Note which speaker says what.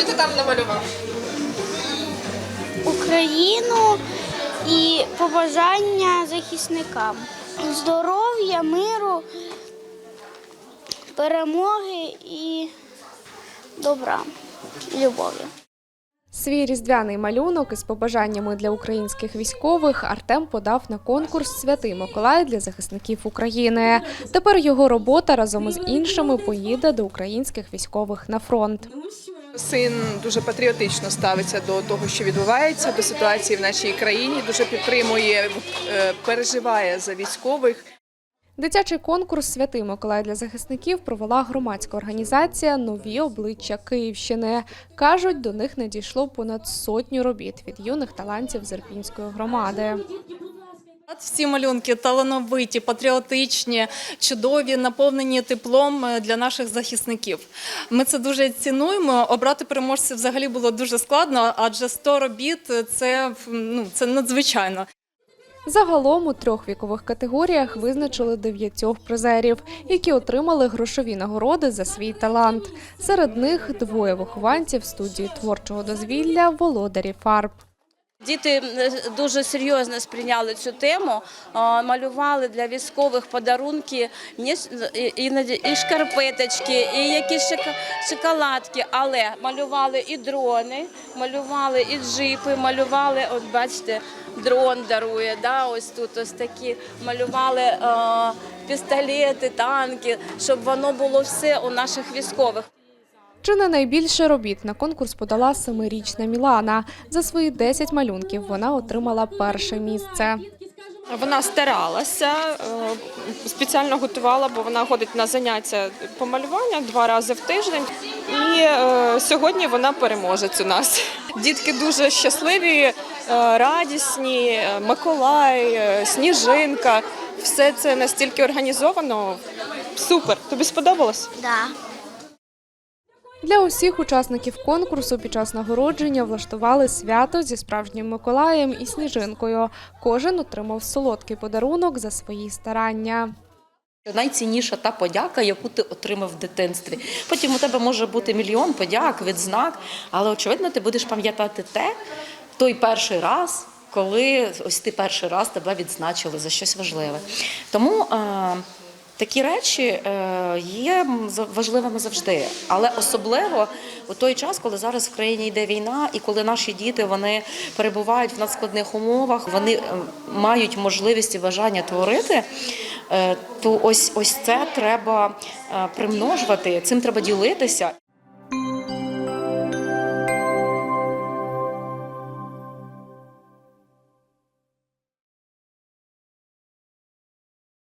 Speaker 1: Що ти там намалював?
Speaker 2: Україну і побажання захисникам. Здоров'я, миру, перемоги і добра, любові.
Speaker 3: Свій різдвяний малюнок із побажаннями для українських військових Артем подав на конкурс Святий Миколай для захисників України. Тепер його робота разом із іншими поїде до українських військових на фронт.
Speaker 1: Син дуже патріотично ставиться до того, що відбувається, до ситуації в нашій країні. Дуже підтримує, е, переживає за військових.
Speaker 3: Дитячий конкурс Святий Миколай для захисників провела громадська організація Нові обличчя Київщини. кажуть, до них надійшло понад сотню робіт від юних талантів з Ірпінської громади.
Speaker 4: Всі малюнки талановиті, патріотичні, чудові, наповнені теплом е, для наших захисників. Ми це дуже цінуємо. Обрати переможців взагалі було дуже складно, адже 100 робіт це, ну, це надзвичайно.
Speaker 3: Загалом у трьох вікових категоріях визначили дев'ятьох призерів, які отримали грошові нагороди за свій талант. Серед них двоє вихованців студії творчого дозвілля володарі фарб.
Speaker 5: Діти е, дуже серйозно сприйняли цю тему, малювали для військових подарунки іноді і шкарпеточки, і якісь шоколадки, але малювали і дрони, малювали і джипи, малювали, от бачите, дрон дарує, да, ось тут ось такі, малювали пістолети, танки, щоб воно було все у наших військових.
Speaker 3: Чи не найбільше робіт на конкурс подала семирічна Мілана. За свої 10 малюнків вона отримала перше місце.
Speaker 6: Вона старалася, е, спеціально готувала, бо вона ходить на заняття по малюванню два рази в тиждень. І е, сьогодні вона переможець у нас. Дітки дуже щасливі, е, радісні, Миколай, Сніжинка. Все це настільки організовано. Супер. Тобі сподобалось?
Speaker 2: Да.
Speaker 3: Для усіх учасників конкурсу під час нагородження влаштували свято зі справжнім Миколаєм і сніжинкою. Кожен отримав солодкий подарунок за свої старання.
Speaker 7: Найцінніша та подяка, яку ти отримав в дитинстві. Потім у тебе може бути мільйон подяк, відзнак, але очевидно, ти будеш пам'ятати те, той перший раз, коли ось ти перший раз тебе відзначили за щось важливе. Тому е, такі речі е, є важливими завжди, але особливо у той час, коли зараз в країні йде війна, і коли наші діти вони перебувають в надскладних умовах, вони е, мають можливість і бажання творити. е, То ось ось це треба примножувати, цим треба ділитися.